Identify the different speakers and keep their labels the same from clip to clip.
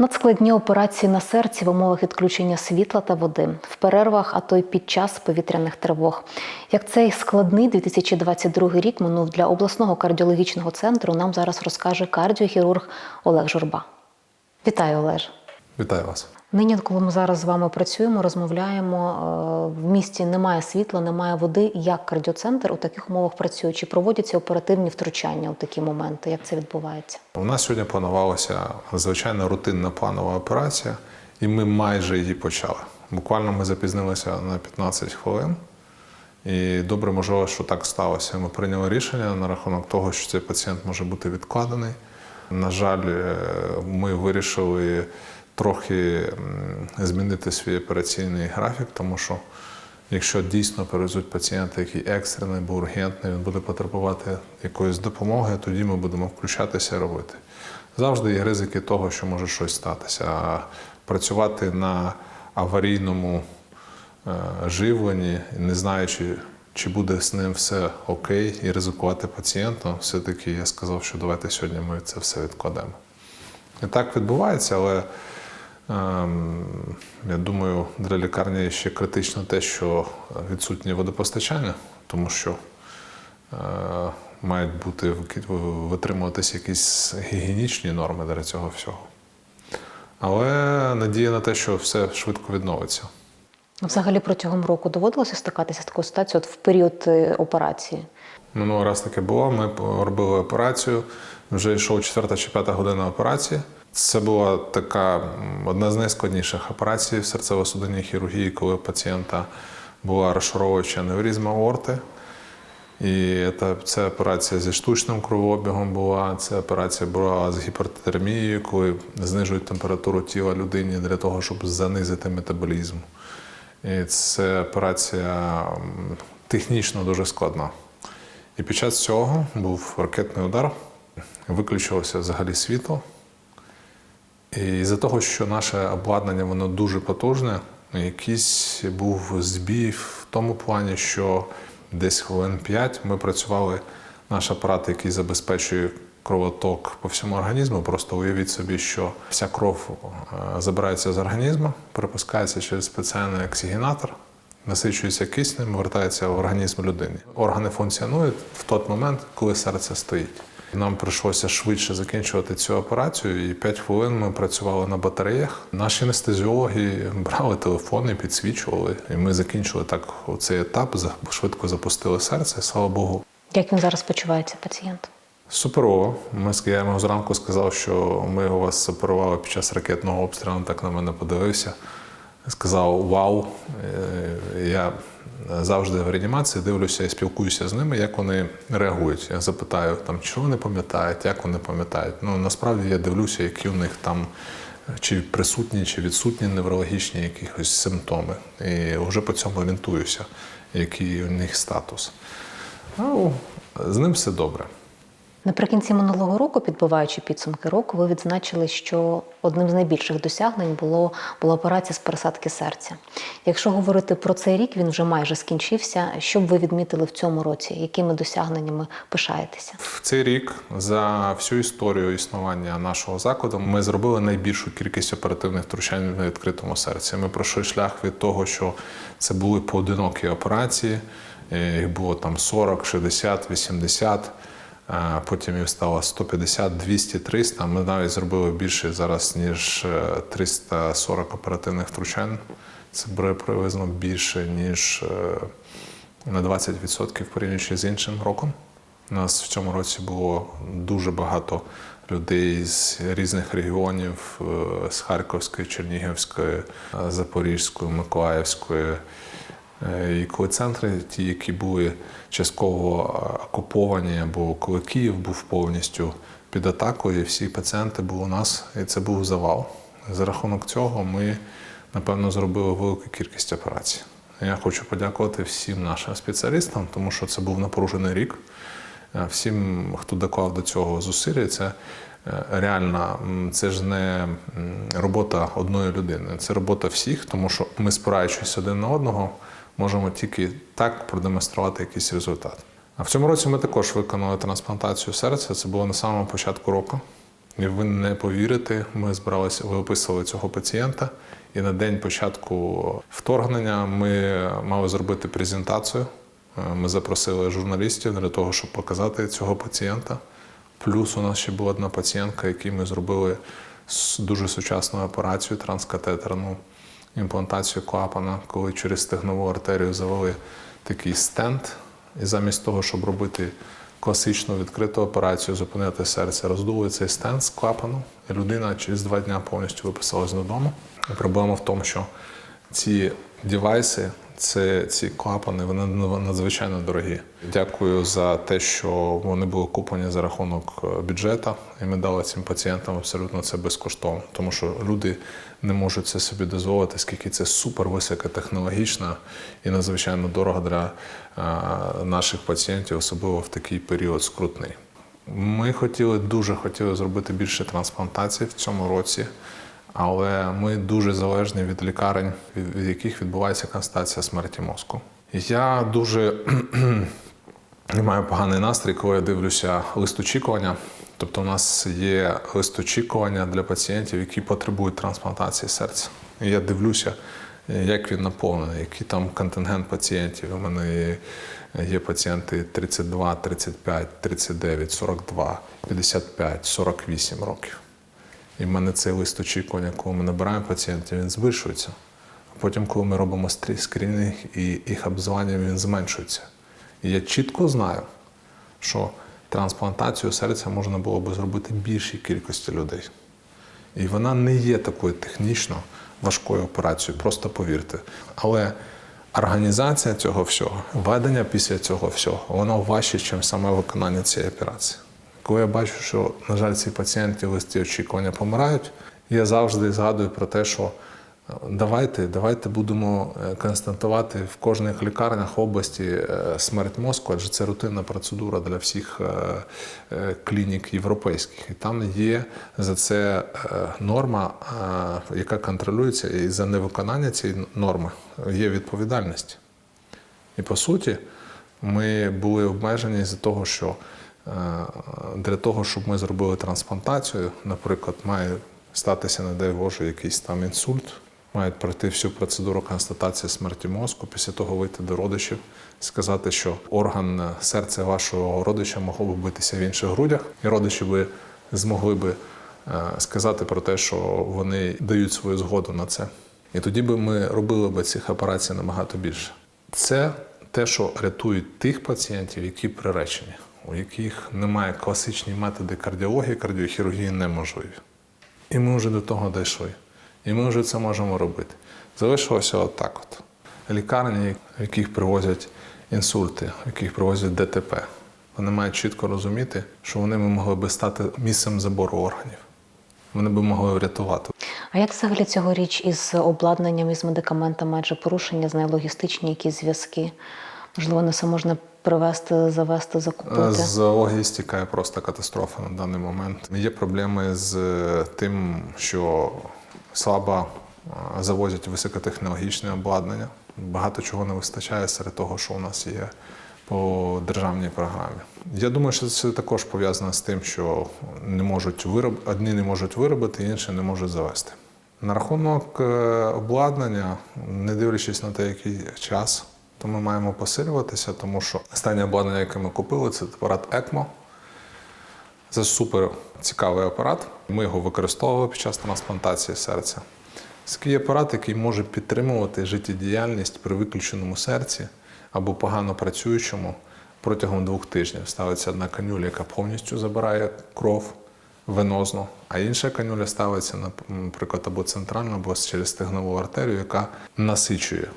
Speaker 1: Надскладні операції на серці в умовах відключення світла та води, в перервах, а то й під час повітряних тривог. Як цей складний 2022 рік минув для обласного кардіологічного центру, нам зараз розкаже кардіохірург Олег Журба. Вітаю, Олеж.
Speaker 2: Вітаю вас.
Speaker 1: Нині, коли ми зараз з вами працюємо, розмовляємо, е, в місті немає світла, немає води. Як кардіоцентр у таких умовах працює? Чи проводяться оперативні втручання у такі моменти? Як це відбувається?
Speaker 2: У нас сьогодні планувалася звичайна рутинна планова операція, і ми майже її почали. Буквально ми запізнилися на 15 хвилин. І добре, можливо, що так сталося. Ми прийняли рішення на рахунок того, що цей пацієнт може бути відкладений. На жаль, е, ми вирішили трохи змінити свій операційний графік, тому що якщо дійсно перевезуть пацієнта, який екстрений або ургентний, він буде потребувати якоїсь допомоги, тоді ми будемо включатися і робити. Завжди є ризики того, що може щось статися. А працювати на аварійному е, живленні, не знаючи, чи буде з ним все окей, і ризикувати пацієнтом, все-таки я сказав, що давайте сьогодні ми це все відкладемо. І так відбувається, але я думаю, для лікарні ще критично те, що відсутнє водопостачання, тому що е, мають бути витримуватися якісь гігієнічні норми для цього всього. Але надія на те, що все швидко відновиться.
Speaker 1: Взагалі протягом року доводилося стикатися з такою ситуацією от в період е, операції.
Speaker 2: Минулий раз таке було. Ми робили операцію. Вже йшов четверта чи п'ята година операції. Це була така одна з найскладніших операцій в серцево-судинній хірургії, коли пацієнта була розшаровуюча аневризма аорти. І це операція зі штучним кровообігом була, це операція була з гіпертермією, коли знижують температуру тіла людині для того, щоб занизити метаболізм. І це операція технічно дуже складна. І під час цього був ракетний удар, виключилося взагалі світло. І з-за того, що наше обладнання воно дуже потужне, якийсь був збій в тому плані, що десь хвилин 5 ми працювали наш апарат, який забезпечує кровоток по всьому організму. Просто уявіть собі, що вся кров е, забирається з організму, перепускається через спеціальний оксигенатор, насичується киснем, вертається в організм людини. Органи функціонують в той момент, коли серце стоїть. Нам прийшлося швидше закінчувати цю операцію, і 5 хвилин ми працювали на батареях. Наші анестезіологи брали телефони, підсвічували, і ми закінчили так цей етап, швидко запустили серце, слава Богу.
Speaker 1: Як він зараз почувається, пацієнт?
Speaker 2: Суперово. Ми з- йому зранку сказав, що ми у вас оперували під час ракетного обстрілу. Так на мене подивився. Сказав Вау! Е, Я завжди в реанімації дивлюся і спілкуюся з ними, як вони реагують. Я запитаю, там, чи вони пам'ятають, як вони пам'ятають. Ну насправді я дивлюся, які у них там чи присутні, чи відсутні неврологічні якихось симптоми. І вже по цьому орієнтуюся, який у них статус. Ну, з ним все добре.
Speaker 1: Наприкінці минулого року, підбиваючи підсумки року, ви відзначили, що одним з найбільших досягнень було була операція з пересадки серця. Якщо говорити про цей рік, він вже майже скінчився. Що б ви відмітили в цьому році? Якими досягненнями пишаєтеся?
Speaker 2: В цей рік за всю історію існування нашого закладу ми зробили найбільшу кількість оперативних втручань на відкритому серці. Ми пройшли шлях від того, що це були поодинокі операції. е, Їх було там 40, 60, 80. Потім їх стало 150, 200, 300. Ми навіть зробили більше зараз, ніж е, 340 оперативних втручань. Це буде приблизно більше, ніж е, на 20% порівнюючи з іншим роком. У нас в цьому році було дуже багато людей з різних регіонів: е, з Харківської, Чернігівської, е, Запорізької, Миколаївської. Е, І коли центри, ті, які були частково е, окуповані, або коли Київ був повністю під атакою, всі пацієнти були у нас, і це був завал. За рахунок цього ми, напевно, зробили велику кількість операцій. Я хочу подякувати всім нашим спеціалістам, тому що це був напружений рік. Е, Всім, хто доклав до цього зусилля, це реально це ж не робота одної людини, це робота всіх, тому що ми, спираючись один на одного, можемо тільки так продемонструвати якийсь результат. А в цьому році ми також виконали трансплантацію серця. Це було на самому початку року. І ви не повірите, ми збиралися, виписували цього пацієнта. І на день початку вторгнення ми мали зробити презентацію. Е, Ми запросили журналістів для того, щоб показати цього пацієнта. Плюс у нас ще була одна пацієнтка, якій ми зробили дуже сучасну операцію транскатетерну імплантацію клапана, коли через стегнову артерію завели такий стенд. І замість того, щоб робити класичну відкриту операцію, зупинити серце, роздули цей стенд з клапану, і людина через два дні повністю виписалась додому. І проблема в тому, що ці девайси, це ці клапани, вони надзвичайно дорогі. Дякую за те, що вони були куплені за рахунок е, бюджету, і ми дали цим пацієнтам абсолютно це безкоштовно, тому що люди не можуть це собі дозволити, скільки це супер високотехнологічно і надзвичайно дорого для е, наших пацієнтів, особливо в такий період скрутний. Ми хотіли дуже хотіли зробити більше трансплантацій в цьому році, але ми дуже залежні від лікарень, від, яких відбувається констатація смерті мозку. Я дуже маю поганий настрій, коли я дивлюся лист очікування. Тобто, у нас є лист очікування для пацієнтів, які потребують трансплантації серця. І я дивлюся, як він наповнений, який там контингент пацієнтів. У мене є пацієнти 32, 35, 39, 42, 55, 48 років. І в мене цей лист очікування, коли ми набираємо пацієнтів, він збільшується. А потім, коли ми робимо скринінг і їх обзвання, він зменшується. І я чітко знаю, що трансплантацію серця можна було би зробити більшій кількості людей. І вона не є такою технічно важкою операцією, просто повірте. Але організація цього всього, ведення після цього всього, воно важче, ніж саме виконання цієї операції. Коли я бачу, що, на жаль, ці пацієнти в листі очікування помирають, я завжди згадую про те, що е, давайте, давайте будемо е, констатувати в кожних лікарнях області е, смерть мозку, адже це рутинна процедура для всіх клінік європейських. І там є за це норма, яка контролюється, і за невиконання цієї норми є відповідальність. І по суті, ми були обмежені з того, що для того, щоб ми зробили трансплантацію, наприклад, має статися, не дай Боже, якийсь там інсульт, мають пройти всю процедуру констатації смерті мозку, після того вийти до родичів, сказати, що орган е, серця вашого родича могло би битися в інших грудях, і родичі би змогли би е, сказати про те, що вони дають свою згоду на це. І тоді би ми робили би цих операцій набагато більше. Це те, що рятує тих пацієнтів, які приречені, у яких немає класичні методи кардіології, кардіохірургії неможливі. І ми вже до того дійшли. І ми вже це можемо робити. Залишилося отак от. Лікарні, в яких привозять інсульти, в яких привозять ДТП, вони мають чітко розуміти, що вони би могли би стати місцем забору органів. Вони би могли врятувати.
Speaker 1: А як взагалі цьогоріч із обладнанням, із медикаментами, адже порушення знає логістичні якісь зв'язки? Можливо, не все можна привезти, завести, закупити.
Speaker 2: З логістикою просто катастрофа на даний момент. Є проблеми з тим, що слабо е, завозять високотехнологічне обладнання. Багато чого не вистачає серед того, що у нас є по державній програмі. Я думаю, що це також пов'язано з тим, що не можуть вироб... одні не можуть виробити, інші не можуть завести. На рахунок е, обладнання, не дивлячись на те, який час, то ми маємо посилюватися, тому що останнє обладнання, яке ми купили, це апарат ECMO. Це супер цікавий апарат. Ми його використовували під час трансплантації серця. Це такий апарат, який може підтримувати життєдіяльність при виключеному серці або погано працюючому протягом двох тижнів. Ставиться одна канюля, яка повністю забирає кров венозно, а інша канюля ставиться, наприклад, або центрально, або через стегнову артерію, яка насичує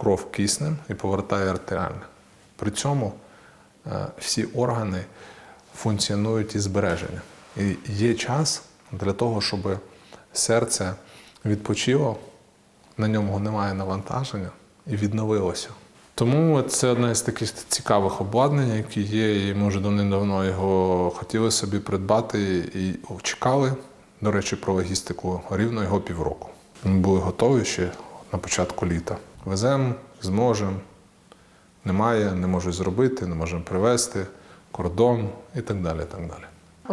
Speaker 2: кров киснем і повертає артеріально. При цьому е, всі органи функціонують із збереження. І є час для того, щоб серце відпочило, на ньому немає навантаження і відновилося. Тому це одне з таких цікавих обладнань, які є, і ми вже давним-давно його хотіли собі придбати і чекали. До речі, про логістику рівно його півроку. Ми були готові ще на початку літа. Веземо, зможемо. Немає, не можуть зробити, не можемо привезти, кордон і так далі. Так далі.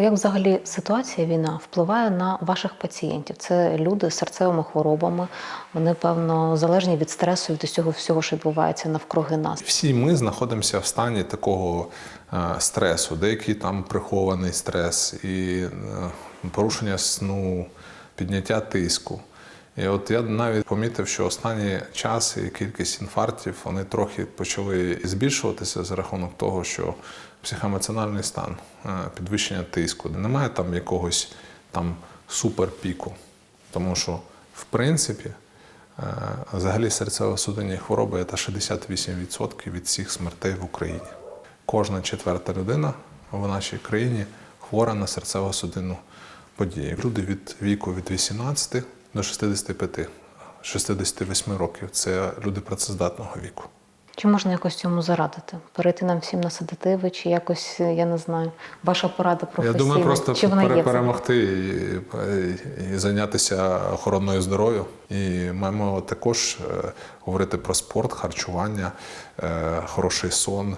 Speaker 1: Як взагалі ситуація війна впливає на ваших пацієнтів? Це люди з серцевими хворобами. Вони певно залежні від стресу від усього всього, що відбувається навкруги нас.
Speaker 2: Всі ми знаходимося в стані такого е, стресу, деякий там прихований стрес, і е, порушення сну, підняття тиску. І от я навіть помітив, що останній час і кількість інфарктів вони трохи почали збільшуватися за рахунок того, що психоемоціональний стан, е, підвищення тиску, немає там якогось там суперпіку. Тому що, в принципі, Е, Взагалі серцево-судинні хвороби це 68% від всіх смертей в Україні. Кожна четверта людина в нашій країні хвора на серцево-судинну подію. Люди від віку від 18 до 65, 68 років це люди працездатного віку.
Speaker 1: Чи можна якось цьому зарадити? Перейти нам всім на седативи, чи якось, я не знаю, ваша порада професійна?
Speaker 2: Я думаю, просто
Speaker 1: чи вона є?
Speaker 2: пере-
Speaker 1: взагалі?
Speaker 2: перемогти і, і зайнятися охороною здоров'я. І маємо також е, говорити про спорт, харчування, е, хороший сон,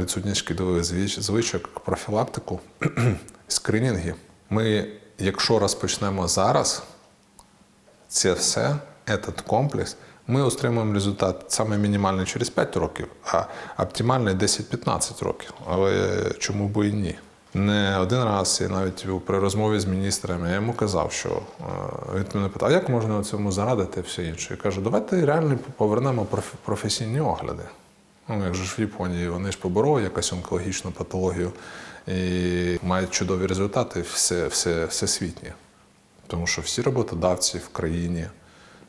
Speaker 2: відсутність шкідливих звич- звичок, профілактику, скринінги. Ми, якщо розпочнемо зараз, це все, этот комплекс, ми отримуємо результат саме мінімальний через 5 років, а оптимальний 10-15 років. Але чому б і ні? Не один раз, і навіть при розмові з міністрами я йому казав, що е, він мене питав, а як можна цьому зарадити все інше? Я кажу, давайте реально повернемо професійні огляди. Ну, як же ж в Японії, вони ж побороли якусь онкологічну патологію і мають чудові результати все, все. Тому що всі роботодавці в країні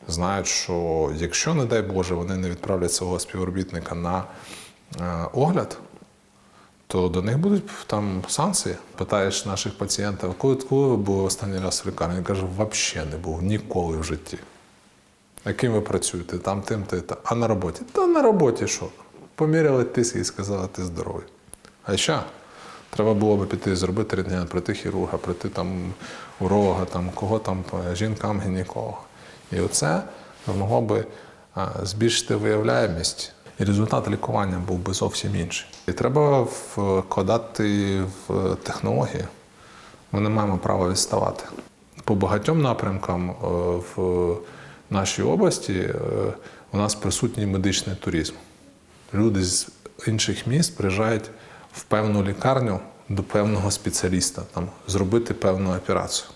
Speaker 2: знають, що якщо, не дай Боже, вони не відправлять свого співробітника на е, огляд, то до них будуть там санкції. Питаєш наших пацієнтів, коли, коли ви були останній раз в лікарні? Він каже, взагалі не був ніколи в житті. А ким ви працюєте? Там тим, ти, та. А на роботі? Та на роботі що? Поміряли тиск і сказали, ти здоровий. А що? Треба було би піти зробити рентген, прийти хірурга, прийти там уролога, там, кого там, е, жінкам, гінеколога. І оце могло би е, збільшити виявляємість. І результат лікування був би зовсім інший. І треба вкладати в технології. Ми не маємо права відставати. По багатьом напрямкам е, в нашій області у нас присутній медичний туризм. Люди з інших міст приїжджають в певну лікарню до певного спеціаліста, там, зробити певну операцію.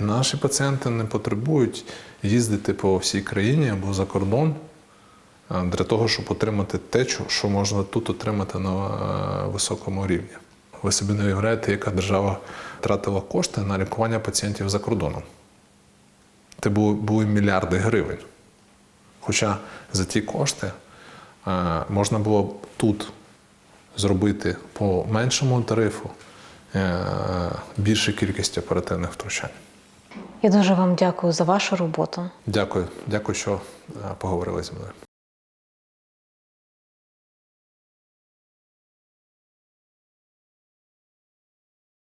Speaker 2: І наші пацієнти не потребують їздити по всій країні або за кордон для того, щоб отримати те, що- можна тут отримати на е, високому рівні. Ви собі не уявляєте, яка держава тратила кошти на лікування пацієнтів за кордоном. Це були, були мільярди гривень. Хоча за ті кошти е, можна було б тут зробити по меншому тарифу е, більшу кількість оперативних втручань.
Speaker 1: Я дуже вам дякую за вашу роботу.
Speaker 2: Дякую, дякую, що е, поговорили зі мною.